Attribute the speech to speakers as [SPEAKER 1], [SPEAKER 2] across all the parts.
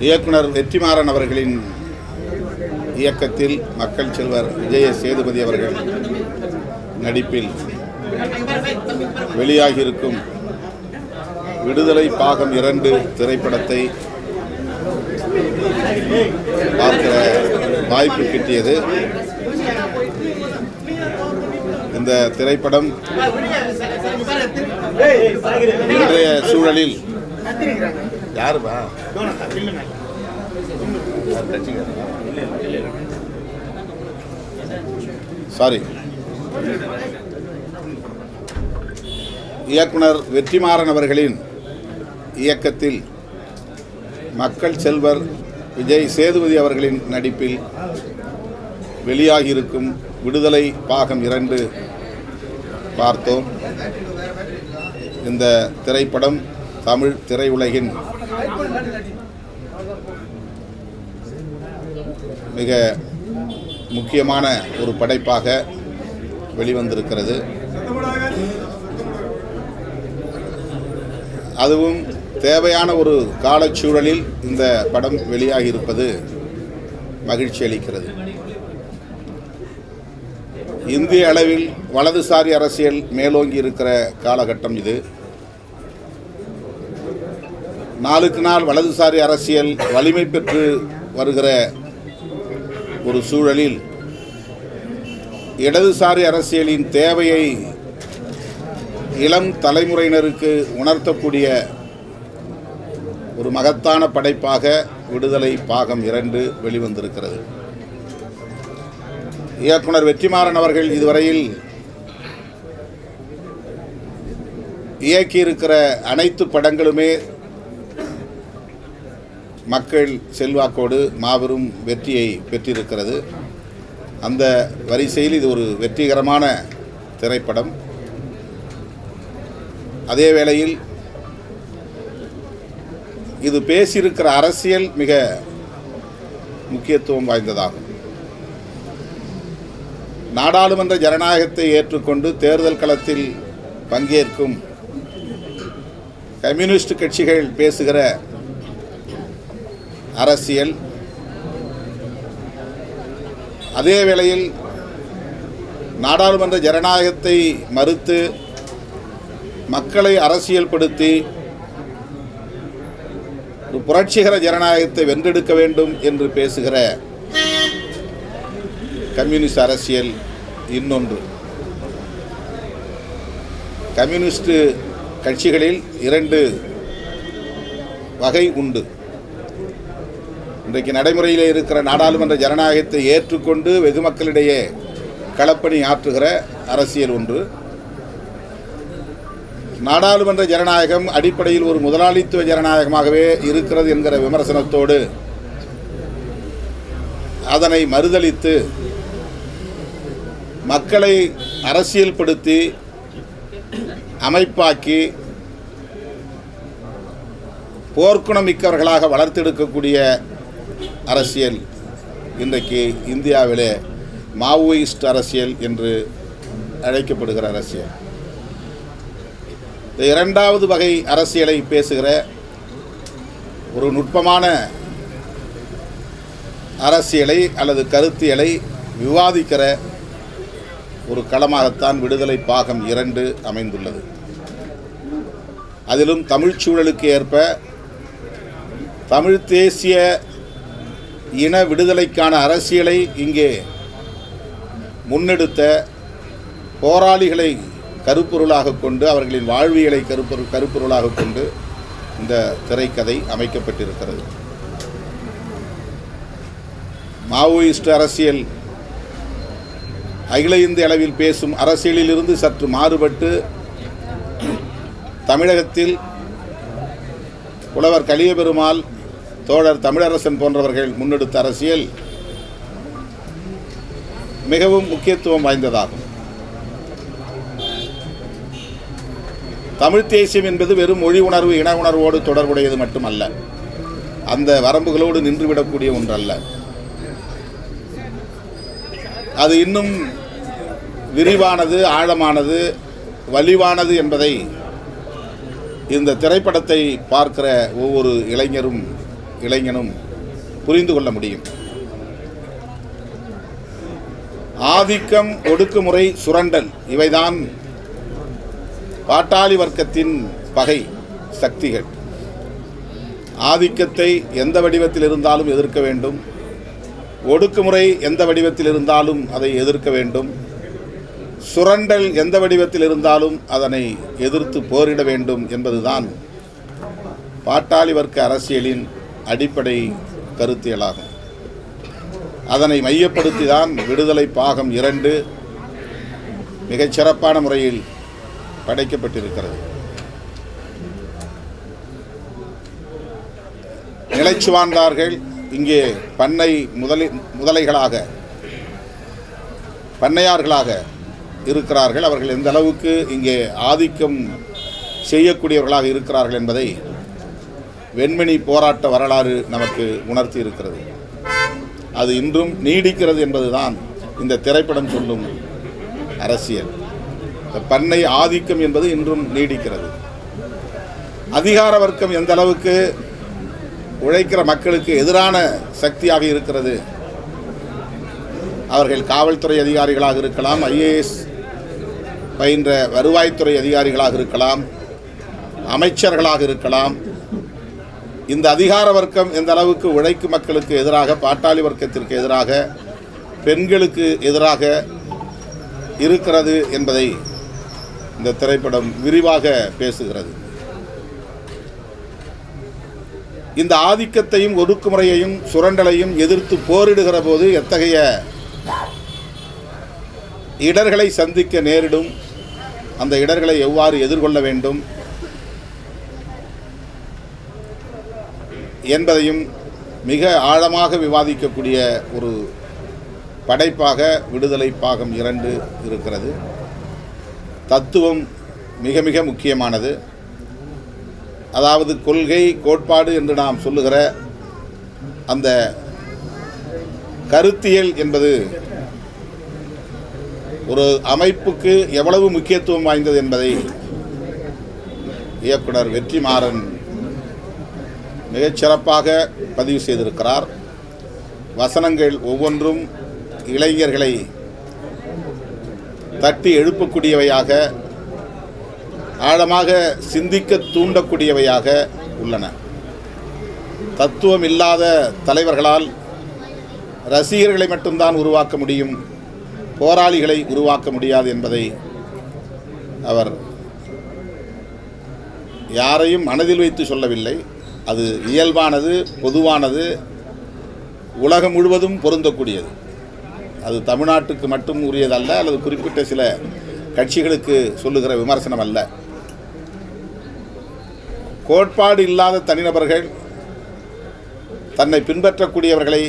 [SPEAKER 1] இயக்குனர் வெற்றிமாறன் அவர்களின் இயக்கத்தில் மக்கள் செல்வர் விஜய சேதுபதி அவர்கள் நடிப்பில் வெளியாகியிருக்கும் விடுதலை பாகம் இரண்டு திரைப்படத்தை பார்க்கிற வாய்ப்பு கிட்டியது. இந்த திரைப்படம் இன்றைய சூழலில் யாருப்பா? சாரி இயக்குனர் வெற்றிமாறன் அவர்களின் இயக்கத்தில் மக்கள் செல்வர் விஜய் சேதுபதி அவர்களின் நடிப்பில் வெளியாகியிருக்கும் விடுதலை பாகம் இரண்டு பார்த்தோம். இந்த திரைப்படம் தமிழ் திரையுலகின் மிக முக்கியமான ஒரு படைப்பாக வெளிவந்திருக்கிறது. அதுவும் தேவையான ஒரு காலச்சூழலில் இந்த படம் வெளியாகி இருப்பது மகிழ்ச்சி அளிக்கிறது. இந்திய அளவில் வலதுசாரி அரசியல் மேலோங்கி இருக்கிற காலகட்டம் இது. நாளுக்கு நாள் வலதுசாரி அரசியல் வலிமை பெற்று வருகிற ஒரு சூழலில் இடதுசாரி அரசியலின் தேவையை இளம் தலைமுறையினருக்கு உணர்த்தக்கூடிய ஒரு மகத்தான படைப்பாக விடுதலை பாகம் இரண்டு வெளிவந்திருக்கிறது. இயக்குனர் வெற்றிமாறன் அவர்கள் இதுவரையில் இயக்கியிருக்கிற அனைத்து படங்களுமே மக்கள் செல்வாக்கோடு மாபெரும் வெற்றியை பெற்றிருக்கிறது. அந்த வரிசையில் இது ஒரு வெற்றிகரமான திரைப்படம். அதே வேளையில் இது பேசியிருக்கிற அரசியல் மிக முக்கியத்துவம் வாய்ந்ததாகும். நாடாளுமன்ற ஜனநாயகத்தை ஏற்றுக்கொண்டு தேர்தல் களத்தில் பங்கேற்கும் கம்யூனிஸ்ட் கட்சிகள் பேசுகிற அரசியல். அதே வேளையில் நாடாளுமன்ற ஜனநாயகத்தை மறுத்து மக்களை அரசியல்படுத்தி ஒரு புரட்சிகர ஜனநாயகத்தை வென்றெடுக்க வேண்டும் என்று பேசுகிற கம்யூனிஸ்ட் அரசியல் இன்னொன்று. கம்யூனிஸ்ட் கட்சிகளில் இரண்டு வகை உண்டு. இன்றைக்கு நடைமுறையில் இருக்கிற நாடாளுமன்ற ஜனநாயகத்தை ஏற்றுக்கொண்டு வெகு மக்களிடையே களப்பணி ஆற்றுகிற அரசியல் ஒன்று. நாடாளுமன்ற ஜனநாயகம் அடிப்படையில் ஒரு முதலாளித்துவ ஜனநாயகமாகவே இருக்கிறது என்கிற விமர்சனத்தோடு அதனை மறுதலித்து மக்களை அரசியல்படுத்தி அமைப்பாக்கி போர்க்குணமிக்கவர்களாக வளர்த்தெடுக்கக்கூடிய அரசியல் இன்றைக்கு இந்தியாவிலே மாவோயிஸ்ட் அரசியல் என்று அழைக்கப்படுகிற அரசியல். இந்த இரண்டாவது வகை அரசியலை பேசுகிற ஒரு நுட்பமான அரசியலை அல்லது கருத்தியலை விவாதிக்கிற ஒரு களமாகத்தான் விடுதலை பாகம் இரண்டு அமைந்துள்ளது. அதிலும் தமிழ்ச்சூழலுக்கு ஏற்ப தமிழ் தேசிய இன விடுதலைக்கான அரசியலை இங்கே முன்னெடுத்த போராளிகளை கருப்பொருளாக கொண்டு அவர்களின் வாழ்வியலை கருப்பொருள் கருப்பொருளாக கொண்டு இந்த திரைக்கதை அமைக்கப்பட்டிருக்கிறது. மாவோயிஸ்ட் அரசியல் அகில இந்திய அளவில் பேசும் அரசியலிலிருந்து சற்று மாறுபட்டு தமிழகத்தில் புலவர் கலியபெருமாள் தோழர் தமிழரசன் போன்றவர்கள் முன்னெடுத்த அரசியல் மிகவும் முக்கியத்துவம் வாய்ந்ததாகும். தமிழ் தேசியம் என்பது வெறும் மொழி உணர்வு இன உணர்வோடு தொடர்புடையது மட்டுமல்ல. அந்த வரம்புகளோடு நின்றுவிடக்கூடிய ஒன்றல்ல. அது இன்னும் விரிவானது ஆழமானது வலிவானது என்பதை இந்த திரைப்படத்தை பார்க்கிற ஒவ்வொரு இளைஞரும் இளைஞனும் புரிந்து கொள்ள முடியும். ஆதிக்கம் ஒடுக்குமுறை சுரண்டல் இவைதான் பாட்டாளி வர்க்கத்தின் பகை சக்திகள். ஆதிக்கத்தை எந்த வடிவத்தில் இருந்தாலும் எதிர்க்க வேண்டும். ஒடுக்குமுறை எந்த வடிவத்தில் இருந்தாலும் அதை எதிர்க்க வேண்டும். சுரண்டல் எந்த வடிவத்தில் இருந்தாலும் அதனை எதிர்த்து போரிட வேண்டும் என்பதுதான் பாட்டாளி வர்க்க அரசியலின் அடிப்படை கருத்தியலாகும். அதனை மையப்படுத்தி தான் விடுதலை பாகம் இரண்டு மிகச்சிறப்பான முறையில் படைக்கப்பட்டிருக்கிறது. நிலைச்சுவார்ந்தார்கள் இங்கே பண்ணை முதலி முதலைகளாக பண்ணையார்களாக இருக்கிறார்கள். அவர்கள் எந்த அளவுக்கு இங்கே ஆதிக்கம் செய்யக்கூடியவர்களாக இருக்கிறார்கள் என்பதை வெண்மணி போராட்ட வரலாறு நமக்கு உணர்த்தி இருக்கிறது. அது இன்றும் நீடிக்கிறது என்பதுதான் இந்த திரைப்படம் சொல்லும் அரசியல். பண்ணை ஆதிக்கம் என்பது இன்றும் நீடிக்கிறது. அதிகார வர்க்கம் எந்த அளவுக்கு உழைக்கிற மக்களுக்கு எதிரான சக்தியாக இருக்கிறது. அவர்கள் காவல்துறை அதிகாரிகளாக இருக்கலாம் ஐஏஎஸ் பயின்ற வருவாய்த்துறை அதிகாரிகளாக இருக்கலாம் அமைச்சர்களாக இருக்கலாம் இந்த அதிகார வர்க்கம் எந்த அளவுக்கு உழைக்கும் மக்களுக்கு எதிராக பாட்டாளி வர்க்கத்திற்கு எதிராக பெண்களுக்கு எதிராக இருக்கிறது என்பதை இந்த திரைப்படம் விரிவாக பேசுகிறது. இந்த ஆதிக்கத்தையும் ஒடுக்குமுறையையும் சுரண்டலையும் எதிர்த்து போரிடுகிற போது எத்தகைய இடர்களை சந்திக்க நேரிடும் அந்த இடர்களை எவ்வாறு எதிர்கொள்ள வேண்டும் என்பதையும் மிக ஆழமாக விவாதிக்கக்கூடிய ஒரு படைப்பாக விடுதலை பாகம் இரண்டு இருக்கிறது. தத்துவம் மிக மிக முக்கியமானது. அதாவது கொள்கை கோட்பாடு என்று நாம் சொல்லுகிற அந்த கருத்தியல் என்பது ஒரு அமைப்புக்கு எவ்வளவு முக்கியத்துவம் வாய்ந்தது என்பதை இயக்குனர் வெற்றிமாறன் மிகச்சிறப்பாக பதிவு செய்திருக்கிறார். வசனங்கள் ஒவ்வொன்றும் இளைஞர்களை தட்டி எழுப்பக்கூடியவையாக ஆழமாக சிந்திக்க தூண்டக்கூடியவையாக உள்ளன. தத்துவம் இல்லாத தலைவர்களால் ரசிகர்களை மட்டும்தான் உருவாக்க முடியும் போராளிகளை உருவாக்க முடியாது என்பதை அவர் யாரையும் மனதில் வைத்து சொல்லவில்லை. அது இயல்பானது பொதுவானது உலகம் முழுவதும் பொருந்தக்கூடியது. அது தமிழ்நாட்டுக்கு மட்டும் உரியதல்ல அல்லது குறிப்பிட்ட சில கட்சிகளுக்கு சொல்லுகிற விமர்சனம் அல்ல. கோட்பாடு இல்லாத தனிநபர்கள் தன்னை பின்பற்றக்கூடியவர்களை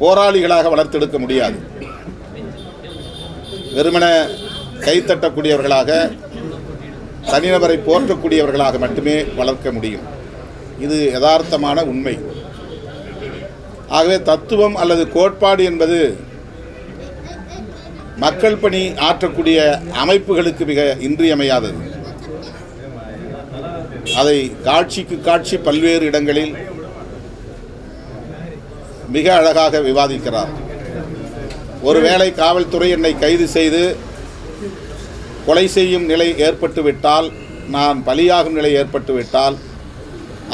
[SPEAKER 1] போராளிகளாக வளர்த்தெடுக்க முடியாது. வெறுமன கைத்தட்டக்கூடியவர்களாக தனிநபரை போற்றக்கூடியவர்களாக மட்டுமே வளர்க்க முடியும். இது யதார்த்தமான உண்மை. ஆகவே தத்துவம் அல்லது கோட்பாடு என்பது மக்கள் பணி ஆற்றக்கூடிய அமைப்புகளுக்கு மிக இன்றியமையாதது. அதை காட்சிக்கு காட்சி பல்வேறு இடங்களில் மிக அழகாக விவாதிக்கிறார். ஒருவேளை காவல்துறை என்னை கைது செய்து கொலை செய்யும் நிலை ஏற்பட்டுவிட்டால் நான் பலியாகும் நிலை ஏற்பட்டுவிட்டால்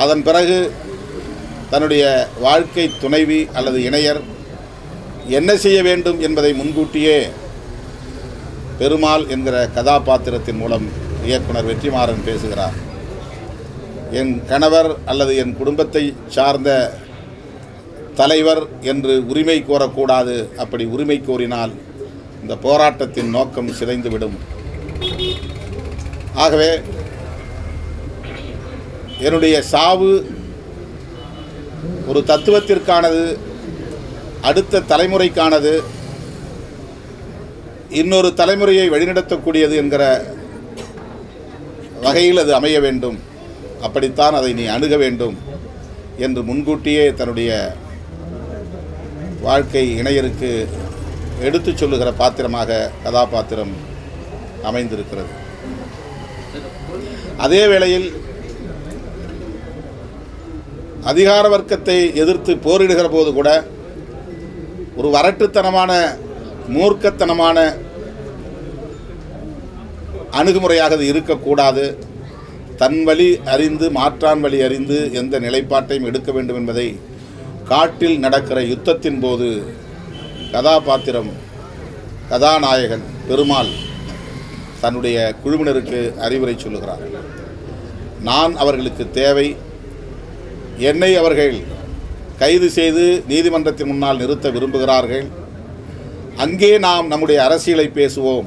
[SPEAKER 1] அதன் பிறகு தன்னுடைய வாழ்க்கை துணைவி அல்லது இணையர் என்ன செய்ய வேண்டும் என்பதை முன்கூட்டியே பெருமாள் என்கிற கதாபாத்திரத்தின் மூலம் இயக்குனர் வெற்றிமாறன் பேசுகிறார். என் கணவர் அல்லது என் குடும்பத்தை சார்ந்த தலைவர் என்று உரிமை கோரக்கூடாது அப்படி உரிமை கோரினால் இந்த போராட்டத்தின் நோக்கம் சிதைந்துவிடும். ஆகவே என்னுடைய சாவு ஒரு தத்துவத்திற்கானது அடுத்த தலைமுறைக்கானது இன்னொரு தலைமுறையை வழிநடத்தக்கூடியது என்கிற வகையில் அது அமைய வேண்டும். அப்படித்தான் அதை நீ அணுக வேண்டும் என்று முன்கூட்டியே தன்னுடைய வாழ்க்கை இணையருக்கு எடுத்துச் சொல்லுகிற பாத்திரமாக கதாபாத்திரம் அமைந்திருக்கிறது. அதே வேளையில் அதிகார வர்க்கத்தை எதிர்த்து போரிடுகிற போது கூட ஒரு வரட்டுத்தனமான மூர்க்கத்தனமான அணுகுமுறையாக அது இருக்கக்கூடாது. தன் வழி அறிந்து மாற்றான் வழி அறிந்து எந்த நிலைப்பாட்டையும் எடுக்க வேண்டும் என்பதை காட்டில் நடக்கிற யுத்தத்தின் போது கதாபாத்திரம் கதாநாயகன் பெருமாள் தன்னுடைய குழுவினருக்கு அறிவுரை சொல்லுகிறார். நான் அவர்களுக்கு தேவை என்னை அவர்கள் கைது செய்து நீதிமன்றத்தின் முன்னால் நிறுத்த விரும்புகிறார்கள். அங்கே நாம் நம்முடைய அரசியலை பேசுவோம்.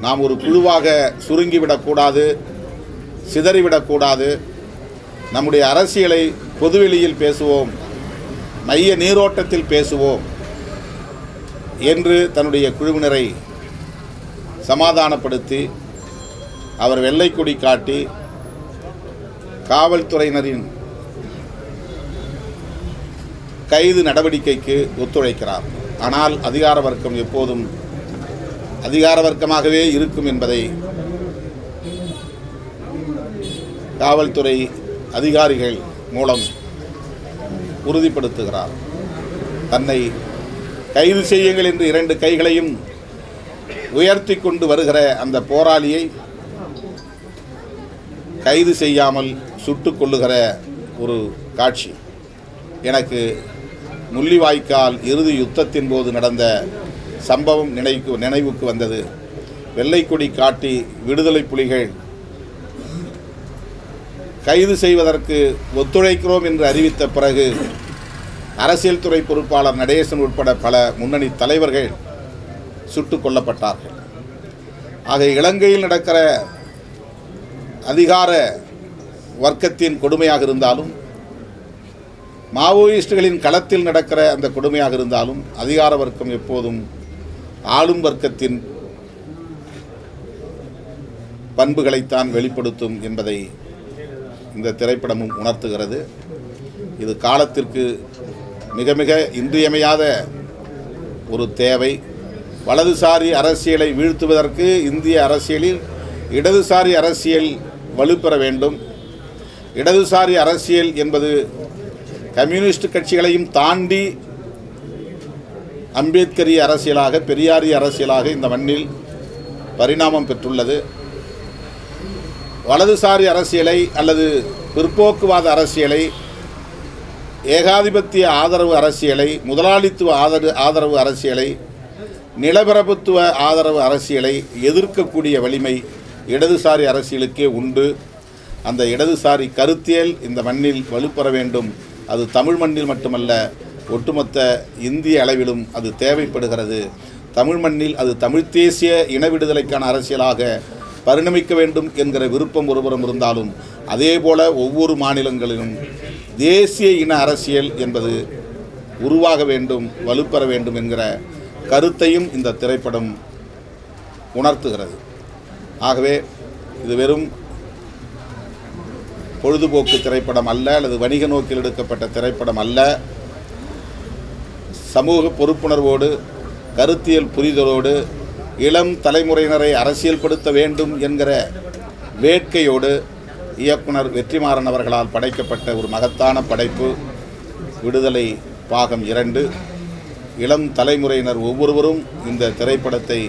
[SPEAKER 1] நாம் ஒரு குழுவாக சுருங்கிவிடக்கூடாது சிதறிவிடக்கூடாது. நம்முடைய அரசியலை பொதுவெளியில் பேசுவோம் மைய நீரோட்டத்தில் பேசுவோம் என்று தன்னுடைய குழுவினரை சமாதானப்படுத்தி அவர் வெள்ளைக்கொடி காட்டி காவல்துறையினரின் கைது நடவடிக்கைக்கு ஒத்துழைக்கிறார். ஆனால் அதிகார வர்க்கம் எப்போதும் அதிகார வர்க்கமாகவே இருக்கும் என்பதை காவல்துறை அதிகாரிகள் மூலம் உறுதிப்படுத்துகிறார். தன்னை கைது செய்யுங்கள் என்று இரண்டு கைகளையும் உயர்த்தி கொண்டு வருகிற அந்த போராளியை கைது செய்யாமல் சுட்டு கொள்ளுகிற ஒரு காட்சி. எனக்கு முள்ளிவாய்க்கால் இறுதி யுத்தத்தின் போது நடந்த சம்பவம் நினைவுக்கு நினைவுக்கு வந்தது. வெள்ளைக்கொடி காட்டி விடுதலை புலிகள் கைது செய்வதற்கு ஒத்துழைக்கிறோம் என்று அறிவித்த பிறகு அரசியல் துறை பொறுப்பாளர் நடேசன் உட்பட பல முன்னணி தலைவர்கள் சுட்டுக் கொல்லப்பட்டார்கள் ஆக இலங்கையில் நடக்கிற அதிகார வர்க்கத்தின் கொடுமையாக இருந்தாலும் மாவோயிஸ்டுகளின் களத்தில் நடக்கிற அந்த கொடுமையாக இருந்தாலும் அதிகார வர்க்கம் எப்போதும் ஆளும் வர்க்கத்தின் பண்புகளைத்தான் வெளிப்படுத்தும் என்பதை இந்த திரைப்படமும் உணர்த்துகிறது. இது காலத்திற்கு மிக மிக இன்றியமையாத ஒரு தேவை. வலதுசாரி அரசியலை வீழ்த்துவதற்கு இந்திய அரசியலில் இடதுசாரி அரசியல் வலுப்பெற வேண்டும். இடதுசாரி அரசியல் என்பது கம்யூனிஸ்ட் கட்சிகளையும் தாண்டி அம்பேத்கரிய அரசியலாக பெரியாரிய அரசியலாக இந்த மண்ணில் பரிணாமம் பெற்றுள்ளது. வலதுசாரி அரசியலை அல்லது பிற்போக்குவாத அரசியலை ஏகாதிபத்திய ஆதரவு அரசியலை முதலாளித்துவ ஆதரவு ஆதரவு அரசியலை நிலப்பிரபுத்துவ ஆதரவு அரசியலை எதிர்க்கக்கூடிய வலிமை இடதுசாரி அரசியலுக்கே உண்டு. அந்த இடதுசாரி கருத்தியல் இந்த மண்ணில் வலுப்பெற வேண்டும். அது தமிழ் மண்ணில் மட்டுமல்ல ஒட்டுமொத்த இந்திய அளவிலும் அது தேவைப்படுகிறது. தமிழ் மண்ணில் அது தமிழ் தேசிய இன விடுதலைக்கான அரசியலாக பரிணமிக்க வேண்டும் என்கிற விருப்பம் ஒருபுறம் இருந்தாலும் அதேபோல ஒவ்வொரு மாநிலங்களிலும் தேசிய இன அரசியல் என்பது உருவாக வேண்டும் வலுப்பெற வேண்டும் என்கிற கருத்தையும் இந்த திரைப்படம் உணர்த்துகிறது. ஆகவே இது வெறும் பொழுதுபோக்கு திரைப்படம் அல்ல அல்லது வணிக நோக்கில் எடுக்கப்பட்ட திரைப்படம் அல்ல. சமூக பொறுப்புணர்வோடு கருத்தியல் புரிதலோடு இளம் தலைமுறையினரை அரசியல்படுத்த வேண்டும் என்கிற வேட்கையோடு இயக்குனர் வெற்றிமாறன் அவர்களால் படைக்கப்பட்ட ஒரு மகத்தான படைப்பு விடுதலை பாகம் இரண்டு. இளம் தலைமுறையினர் ஒவ்வொருவரும் இந்த திரைப்படத்தை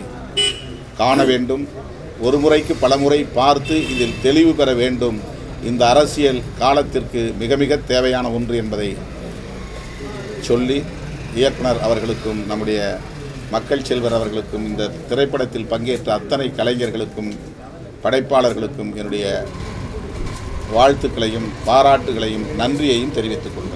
[SPEAKER 1] காண வேண்டும். ஒரு முறைக்கு பலமுறை பார்த்து இதில் தெளிவு பெற வேண்டும். இந்த அரசியல் காலத்திற்கு மிக மிக தேவையான ஒன்று என்பதை சொல்லி இயக்குனர் அவர்களுக்கும் நம்முடைய மக்கள் செல்வர் அவர்களுக்கும் இந்த திரைப்படத்தில் பங்கேற்ற அத்தனை கலைஞர்களுக்கும் படைப்பாளர்களுக்கும் என்னுடைய வாழ்த்துக்களையும் பாராட்டுகளையும் நன்றியையும் தெரிவித்துக் கொள்கிறேன்.